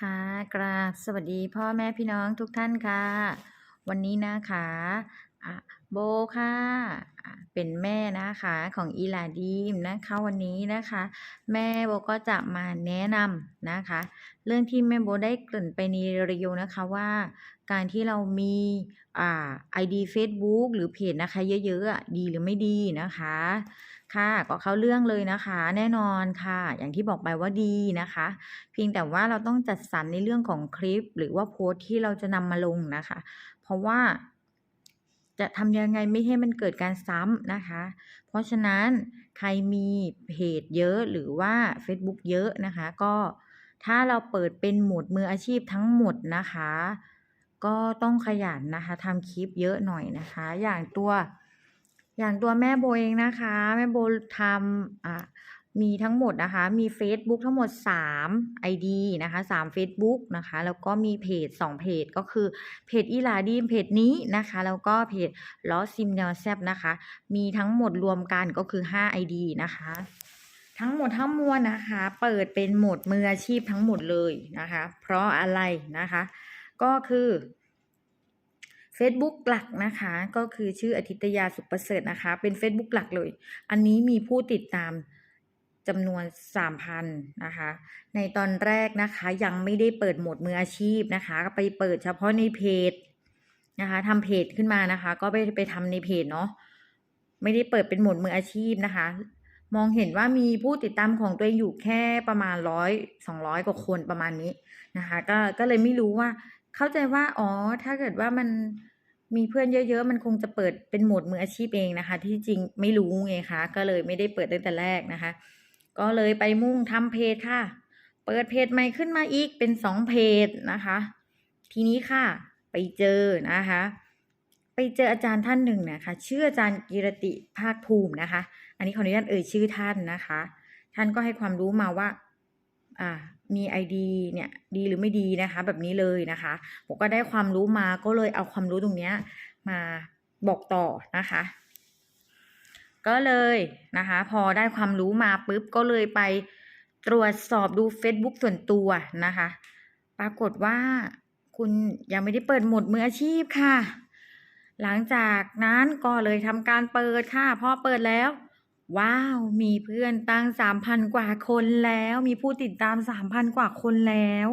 ค่ะกราบสวัสดีพ่อแม่พี่น้องทุกท่านค่ะ วันนี้นะคะ อะโบค่ะ เป็นแม่นะคะของอีลาดีมนะคะวันนี้นะคะ แม่โบก็จะมาแนะนำนะคะ เรื่องที่แม่โบได้กริ่นไปในรีวิวนะคะว่า การที่เรามีอ่า ID Facebook หรือเพจนะคะ เยอะๆดีหรือไม่ดีนะคะ ค่ะก็เข้าเรื่องเลยนะคะ แน่นอนค่ะ อย่างที่บอกไปว่าดีนะคะ เพียงแต่ว่าเราต้องจัดสรรในเรื่องของคลิป หรือว่าโพสต์ที่เราจะนำมาลงนะคะ เพราะว่า จะทำยังไงไม่ให้มันเกิดการซ้ำนะคะ เพราะฉะนั้นใครมีเพจเยอะหรือว่าเฟซบุ๊กเยอะนะคะ ก็ถ้าเราเปิดเป็นหมวดมืออาชีพทั้งหมดนะคะ ก็ต้องขยันนะคะทำคลิปเยอะหน่อยนะคะ อย่างตัว อย่างตัวแม่โบเองนะคะ แม่โบทำอ่า มีทั้งหมดนะคะ มีเฟซบุ๊กทั้งหมด 3 ID นะคะ3เฟซบุ๊กนะคะ แล้วก็มีเพจ 2 เพจ ก็คือเพจอีหลาดีมเพจนี้นะคะ แล้วก็เพจล้อซิมแนวแซบนะคะ มีทั้งหมดรวมกันก็คือ 5 ID นะคะ ทั้งหมดทั้งมวลนะคะ เปิดเป็นโหมดมืออาชีพทั้งหมดเลยนะคะ เพราะอะไรนะคะ ก็คือ Facebook หลักนะคะก็คือชื่ออาทิตยาสุขประเสริฐนะคะ เป็น Facebook หลักเลย อันนี้มีผู้ติดตาม จำนวน 3,000นะคะ ในตอนแรกนะคะยังไม่ได้เปิดโหมดมืออาชีพนะคะ ไปเปิดเฉพาะในเพจนะคะทำเพจขึ้นมานะคะ ก็ไปไปทำในเพจเนาะไม่ได้เปิดเป็นโหมดมืออาชีพนะคะ มองเห็นว่ามีผู้ติดตามของตัวเองอยู่แค่ประมาณร้อยสองร้อยกว่าคนประมาณนี้นะคะ ก็ก็เลยไม่รู้ว่า เข้าใจว่าอ๋อถ้าเกิดว่ามันมีเพื่อนเยอะ ๆ มันคงจะเปิดเป็นโหมดมืออาชีพเองนะคะ ที่จริงไม่รู้ไงคะก็เลยไม่ได้เปิดตั้งแต่แรกนะคะ ก็เลยไปมุ่งทำเพจค่ะ เปิดเพจใหม่ขึ้นมาอีกเป็นสองเพจนะคะ ทีนี้ค่ะไปเจอนะคะ ไปเจออาจารย์ท่านหนึ่งนะคะชื่ออาจารย์กิรติภาคภูมินะคะ อันนี้ขออนุญาตเอ่ยชื่อท่านนะคะ ท่านก็ให้ความรู้มาว่า อ่ามีไอดีเนี่ยดีหรือไม่ดีนะคะ แบบนี้เลยนะคะ ผมก็ได้ความรู้มาก็เลยเอาความรู้ตรงเนี้ยมาบอกต่อนะคะ ก็เลยนะคะ พอได้ความรู้มาปุ๊บก็เลยไปตรวจสอบดู Facebook ส่วนตัวนะคะ ปรากฏว่าคุณยังไม่ได้เปิดหมดมืออาชีพค่ะ หลังจากนั้นก็เลยทำการเปิดค่ะพอเปิดแล้ว ว้าว มีเพื่อนตั้งสามพันกว่าคนแล้ว มีผู้ติดตามสามพันกว่าคนแล้ว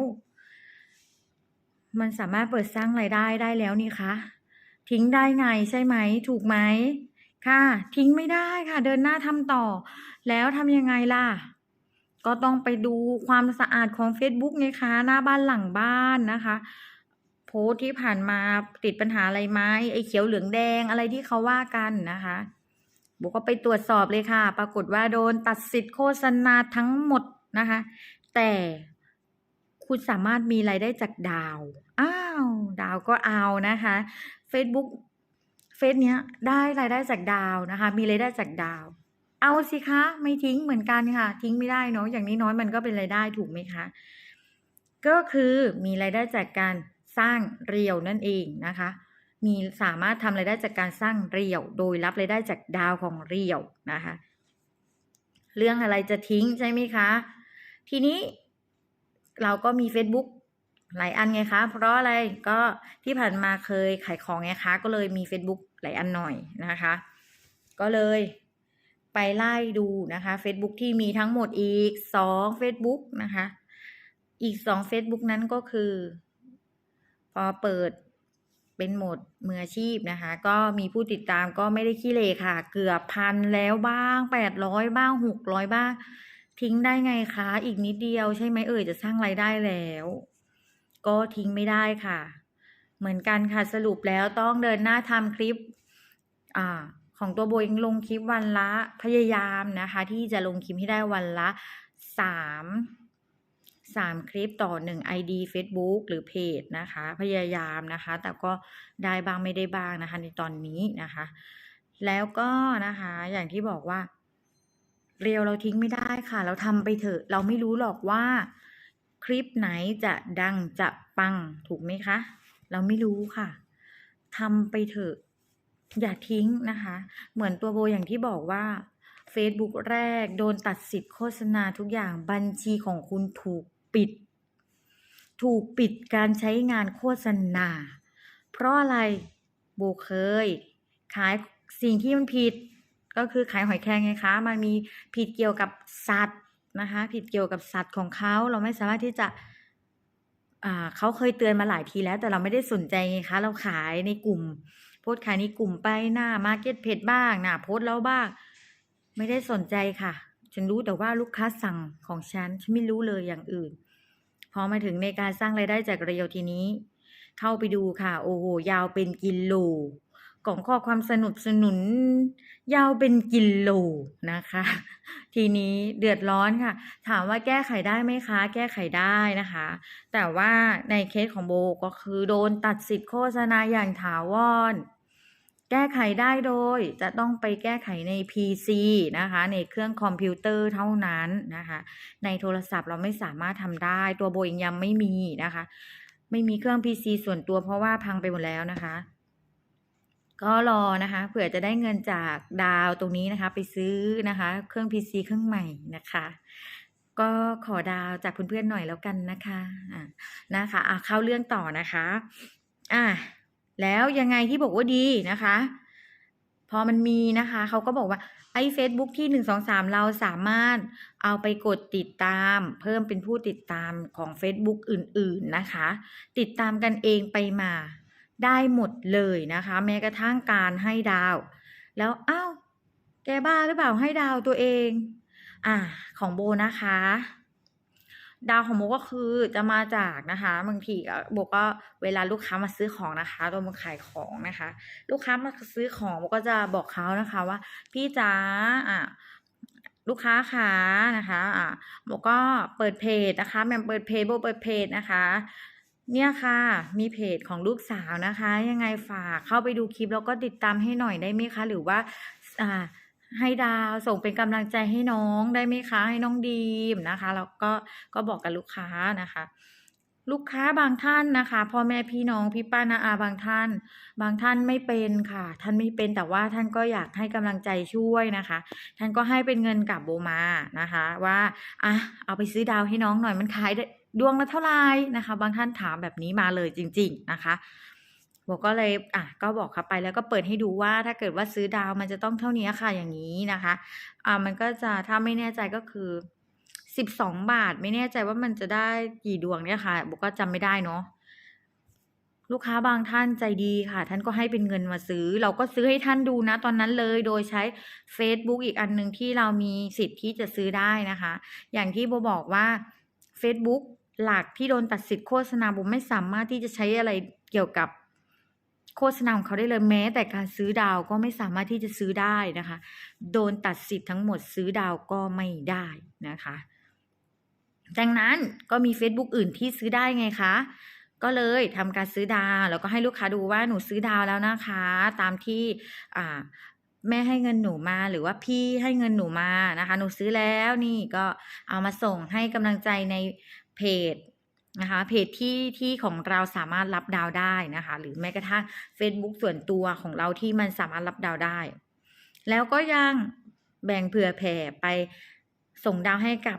มันสามารถเปิดสร้างรายได้ได้แล้วนี่คะ ทิ้งได้ไงใช่ไหม ถูกไหม ค่ะ ทิ้งไม่ได้ค่ะ เดินหน้าทำต่อ แล้วทำยังไงล่ะ ก็ต้องไปดูความสะอาดของ Facebook ไงคะ หน้าบ้านหลังบ้านนะคะ โพสที่ผ่านมาติดปัญหาอะไรไหมไอ้เขียวเหลืองแดงอะไรที่เขาว่ากันนะคะโบก็ไปตรวจสอบเลยค่ะ ปรากฏว่าโดนตัดสิทธิ์โฆษณาทั้งหมดนะคะ แต่คุณสามารถมีรายได้จากดาว อ้าว ดาวก็เอานะคะ Facebook ฟซเนี้ยได้รายได้จากดาวนะคะ มีรายได้จากดาว เอาสิคะไม่ทิ้งเหมือนกันค่ะ ทิ้งไม่ได้เนาะอย่างนี้น้อยมันก็เป็นรายได้ถูกไหมคะ ก็คือมีรายได้จากการสร้างเรียวนั่นเองนะคะ มีสามารถทำรายได้จากการสร้างเรียว โดยรับรายได้จากดาวของเรียวนะคะ เรื่องอะไรจะทิ้งใช่ไหมคะ ทีนี้เราก็มี Facebook หลายอันไงคะ เพราะอะไรก็ที่ผ่านมาเคยขายของไงคะ ก็เลยมี Facebook หลายอันหน่อยนะคะ ก็เลยไปไล่ดูนะคะ Facebook ที่มีทั้งหมดอีกสอง Facebook นะคะ อีกสอง Facebook นั้นก็คือ พอเปิดเป็นโหมดมืออาชีพนะคะ ก็มีผู้ติดตามก็ไม่ได้ขี้เลค่ะ เกือบพันแล้วบ้างแปดร้อยบ้างหกร้อยบ้าง ทิ้งได้ไงคะ อีกนิดเดียวใช่ไหมเอ่ยจะสร้างรายได้แล้ว ก็ทิ้งไม่ได้ค่ะ เหมือนกันค่ะสรุปแล้วต้องเดินหน้าทำคลิปอ่าของตัวโบเองลงคลิปวันละพยายามนะคะ ที่จะลงคลิปให้ได้วันละสามสามคลิปต่อหนึ่ง ID Facebook หรือเพจนะคะ พยายามนะคะ แต่ก็ได้บ้างไม่ได้บ้างนะคะ ในตอนนี้นะคะ แล้วก็นะคะอย่างที่บอกว่า เรียวเราทิ้งไม่ได้ค่ะ เราทำไปเถอะ เราไม่รู้หรอกว่า คลิปไหนจะดังจะปังถูกไหมคะ เราไม่รู้ค่ะทำไปเถอะ อย่าทิ้งนะคะ เหมือนตัวโบอย่างที่บอกว่า Facebook แรกโดนตัดสิทธิ์โฆษณาทุกอย่างบัญชีของคุณถูกปิด ถูกปิดการใช้งานโฆษณา เพราะอะไรโบเคย ขายสิ่งที่มันผิดก็คือขายหอยแครงไงคะ มันมีผิดเกี่ยวกับสัตว์ นะคะ ผิดเกี่ยวกับสัตว์ของเขาเราไม่สามารถที่จะเขาเคยเตือนมาหลายทีแล้ว แต่เราไม่ได้สนใจไงคะ เราขายในกลุ่ม โพสขายในกลุ่มไปหน้ามาร์เก็ตเพจบ้างหน้าโพสแล้วบ้าง ไม่ได้สนใจค่ะ ฉันรู้แต่ว่าลูกค้าสั่งของฉัน ฉันไม่รู้เลยอย่างอื่น พอมาถึงในการสร้างรายได้จากเรียวทีนี้ เข้าไปดูค่ะ โอ้โห ยาวเป็นกิโล กล่องข้อความสนุบสนุน ยาวเป็นกิโลนะคะ ทีนี้เดือดร้อนค่ะ ถามว่าแก้ไขได้ไหมคะ แก้ไขได้นะคะ แต่ว่าในเคสของโบก็คือโดนตัดสิทธิ์โฆษณาอย่างถาวรแก้ไขได้โดยจะต้องไปแก้ไขใน PC นะคะ ในเครื่องคอมพิวเตอร์เท่านั้นนะคะ ในโทรศัพท์เราไม่สามารถทำได้ตัวโบเองยังไม่มีนะคะ ไม่มีเครื่อง PC ส่วนตัวเพราะว่าพังไปหมดแล้วนะคะ ก็รอนะคะเผื่อจะได้เงินจากดาวตรงนี้นะคะ ไปซื้อนะคะ เครื่อง PC เครื่องใหม่นะคะ ก็ขอดาวจากเพื่อนๆหน่อยแล้วกันนะคะอ่านะคะอะเข้าเรื่องต่อนะคะอะแล้วยังไงที่บอกว่าดีนะคะ พอมันมีนะคะเขาก็บอกว่าไอ้ Facebook ที่หนึ่งสองสามเราสามารถเอาไปกดติดตาม เพิ่มเป็นผู้ติดตามของ Facebook อื่น ๆนะคะ ติดตามกันเองไปมา ได้หมดเลยนะคะ แม้กระทั่งการให้ดาว แล้วอ้าวแกบ้าหรือเปล่าให้ดาวตัวเอง อ่าของโบนะคะ ดาวของโบก็คือจะมาจากนะคะบางทีโบก็เวลาลูกค้ามาซื้อของนะคะตัวมาขายของนะคะ ลูกค้ามาซื้อของโบก็จะบอกเขานะคะว่า พี่จ๋าอะลูกค้าคะนะคะ อะโบก็เปิดเพจนะคะแมมเปิดเพจโบเปิดเพจนะคะ เนี่ยค่ะ มีเพจของลูกสาวนะคะ ยังไงฝากเข้าไปดูคลิปแล้วก็ติดตามให้หน่อยได้ไหมคะ หรือว่าอ่าให้ดาวส่งเป็นกำลังใจให้น้องได้ไหมคะ ให้น้องดีมนะคะแล้วก็ก็บอกกับลูกค้านะคะ ลูกค้าบางท่านนะคะพ่อแม่พี่น้องพี่ป้านาอาบางท่าน บางท่านไม่เป็นค่ะ ท่านไม่เป็นแต่ว่าท่านก็อยากให้กำลังใจช่วยนะคะ ท่านก็ให้เป็นเงินกับโบมานะคะ ว่าอะเอาไปซื้อดาวให้น้องหน่อยมันขายได้ ดวงละเท่าไหร่นะคะ บางท่านถามแบบนี้มาเลยจริง ๆนะคะโบก็เลยอะก็บอกเขาไปแล้วก็เปิดให้ดูว่าถ้าเกิดว่าซื้อดาวมันจะต้องเท่านี้ค่ะอย่างนี้นะคะอ่ามันก็จะถ้าไม่แน่ใจก็คือสิบสองบาท ไม่แน่ใจว่ามันจะได้กี่ดวงเนี่ยค่ะโบก็จำไม่ได้เนาะลูกค้าบางท่านใจดีค่ะ ท่านก็ให้เป็นเงินมาซื้อ เราก็ซื้อให้ท่านดูนะตอนนั้นเลยโดยใช้ Facebook อีกอันหนึ่งที่เรามีสิทธิ์ที่จะซื้อได้นะคะ อย่างที่โบบอกว่า Facebook หลักที่โดนตัดสิทธิ์โฆษณาโบไม่สามารถที่จะใช้อะไรเกี่ยวกับโฆษณาของเขาได้เลยแม้ แต่การซื้อดาวก็ไม่สามารถที่จะซื้อได้นะคะ โดนตัดสิทธิ์ทั้งหมดซื้อดาวก็ไม่ได้นะคะ ดังนั้นก็มี Facebook อื่นที่ซื้อได้ไงคะก็เลยทำการซื้อดาวแล้วก็ให้ลูกค้าดูว่าหนูซื้อดาวแล้วนะคะ ตามที่แม่ให้เงินหนูมาหรือว่าพี่ให้เงินหนูมานะคะ หนูซื้อแล้วนี่ก็เอามาส่งให้กำลังใจใน เพจนะคะเพจที่ที่ของเราสามารถรับดาวได้นะคะ หรือแม้กระทั่ง Facebook ส่วนตัวของเราที่มันสามารถรับดาวได้ แล้วก็ยังแบ่งเผื่อแผ่ไปส่งดาวให้กับ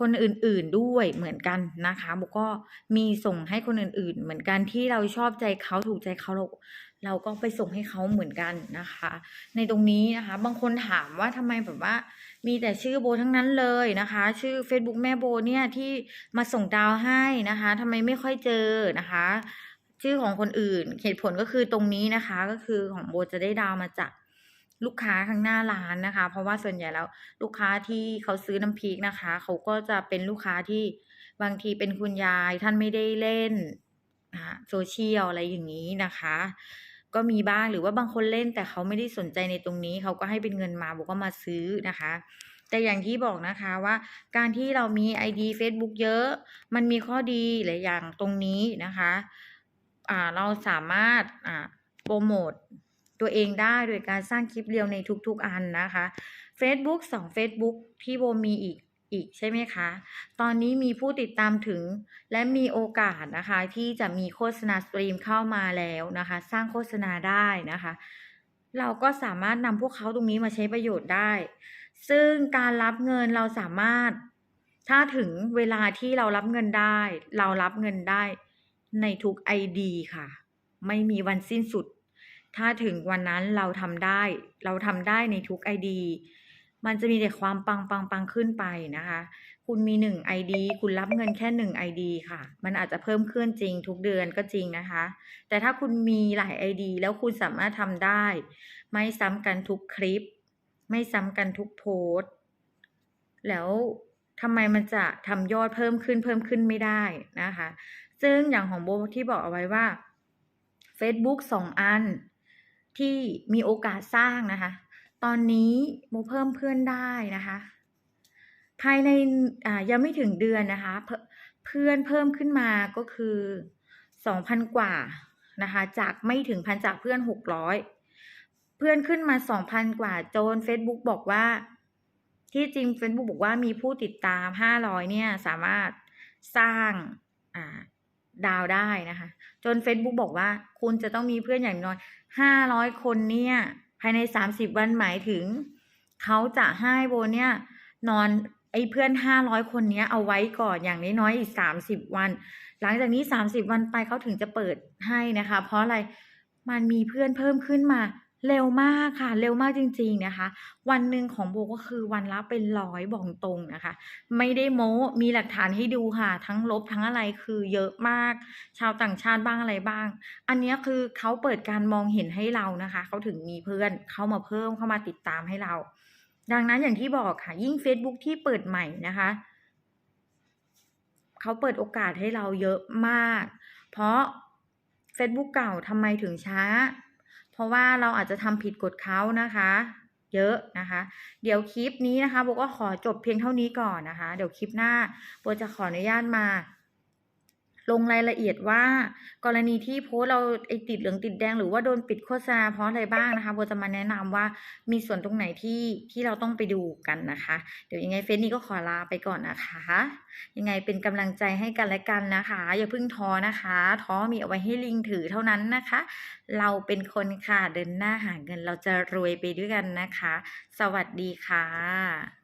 คนอื่นๆด้วยเหมือนกันนะคะโบก็มีส่งให้คนอื่นๆ เหมือนกันที่เราชอบใจเขาถูกใจเขาเราเราก็ไปส่งให้เขาเหมือนกันนะคะ ในตรงนี้นะคะ บางคนถามว่าทำไมแบบว่า มีแต่ชื่อโบทั้งนั้นเลยนะคะ ชื่อ Facebook แม่โบเนี่ยที่มาส่งดาวให้นะคะทำไมไม่ค่อยเจอนะคะ ชื่อของคนอื่นเหตุผลก็คือตรงนี้นะคะ ก็คือของโบจะได้ดาวมาจากลูกค้าข้างหน้าร้านนะคะ เพราะว่าส่วนใหญ่แล้วลูกค้าที่เขาซื้อน้ำพริกนะคะ เขาก็จะเป็นลูกค้าที่บางทีเป็นคุณยายท่านไม่ได้เล่นโซเชียลอะไรอย่างนี้นะคะ ก็มีบ้างหรือว่าบางคนเล่นแต่เขาไม่ได้สนใจในตรงนี้ เขาก็ให้เป็นเงินมาบอกก็มาซื้อนะคะ แต่อย่างที่บอกนะคะว่าการที่เรามี ID Facebook เยอะ มันมีข้อดีหลายอย่างตรงนี้นะคะอ่าเราสามารถอ่าโปรโมทตัวเองได้โดยการสร้างคลิปเรียวในทุกๆอันนะคะ Facebook 2 Facebook ที่โบมีอีก อีกใช่ไหมคะ ตอนนี้มีผู้ติดตามถึง และมีโอกาสนะคะที่จะมีโฆษณาสตรีมเข้ามาแล้วนะคะ สร้างโฆษณาได้นะคะ เราก็สามารถนำพวกเขาตรงนี้มาใช้ประโยชน์ได้ ซึ่งการรับเงินเราสามารถ ถ้าถึงเวลาที่เรารับเงินได้ เรารับเงินได้ในทุก ID ค่ะ ไม่มีวันสิ้นสุด ถ้าถึงวันนั้นเราทำได้ เราทำได้ในทุก ID มันจะมีแต่ความปังปังปังขึ้นไปนะคะ คุณมีหนึ่ง ID คุณรับเงินแค่หนึ่ง ID ค่ะ มันอาจจะเพิ่มขึ้นจริงทุกเดือนก็จริงนะคะ แต่ถ้าคุณมีหลาย ID แล้วคุณสามารถทำได้ ไม่ซ้ำกันทุกคลิป ไม่ซ้ำกันทุกโพสต์ แล้วทำไมมันจะทำยอดเพิ่มขึ้นเพิ่มขึ้นไม่ได้นะคะ ซึ่งอย่างของโบที่บอกเอาไว้ว่า Facebook สองอันที่มีโอกาสสร้างนะคะ ตอนนี้โบเพิ่มเพื่อนได้นะคะ ภายในยังไม่ถึงเดือนนะคะ เพื่อนเพิ่มขึ้นมาก็คือสองพันกว่านะคะ จากไม่ถึงพันจากเพื่อนหกร้อยเพื่อนขึ้นมาสองพันกว่าจน Facebook บอกว่า ที่จริง Facebook บอกว่ามีผู้ติดตามห้าร้อยเนี่ยสามารถสร้างอ่าดาวได้นะคะ จน Facebook บอกว่า คุณจะต้องมีเพื่อนอย่างน้อยห้าร้อยคนเนี่ย ภายในสามสิบวันหมายถึง เขาจะให้โบเนี่ยนอนไอ้เพื่อนห้าร้อยคนเนี้ยเอาไว้ก่อนอย่างน้อยๆอีกสามสิบวัน หลังจากนี้สามสิบวันไปเขาถึงจะเปิดให้นะคะ เพราะอะไรมันมีเพื่อนเพิ่มขึ้นมา เร็วมากค่ะ เร็วมากจริง ๆนะคะ วันหนึ่งของโบก็คือวันละเป็นร้อยบอกตรงนะคะ ไม่ได้โม้มีหลักฐานให้ดูค่ะ ทั้งลบทั้งอะไรคือเยอะมาก ชาวต่างชาติบ้างอะไรบ้าง อันนี้คือเขาเปิดการมองเห็นให้เรานะคะ เขาถึงมีเพื่อนเข้ามาเพิ่มเข้ามาติดตามให้เรา ดังนั้นอย่างที่บอกค่ะ ยิ่ง Facebook ที่เปิดใหม่นะคะเขาเปิดโอกาสให้เราเยอะมาก เพราะ Facebook เก่าทำไมถึงช้า เพราะว่าเราอาจจะทำผิดกฎเขานะคะ เยอะนะคะ เดี๋ยวคลิปนี้นะคะโบก็ขอจบเพียงเท่านี้ก่อนนะคะ เดี๋ยวคลิปหน้าโบจะขออนุญาตมา ลงรายละเอียดว่ากรณีที่โพสเราไอติดเหลืองติดแดงหรือว่าโดนปิดโฆษณาเพราะอะไรบ้างนะคะโบจะมาแนะนำว่ามีส่วนตรงไหนที่ที่เราต้องไปดูกันนะคะ เดี๋ยวยังไงเฟซนี้ก็ขอลาไปก่อนนะคะ ยังไงเป็นกำลังใจให้กันและกันนะคะ อย่าเพิ่งท้อนะคะท้อมีเอาไว้ให้ลิงถือเท่านั้นนะคะ เราเป็นคนค่ะเดินหน้าหาเงินเราจะรวยไปด้วยกันนะคะ สวัสดีค่ะ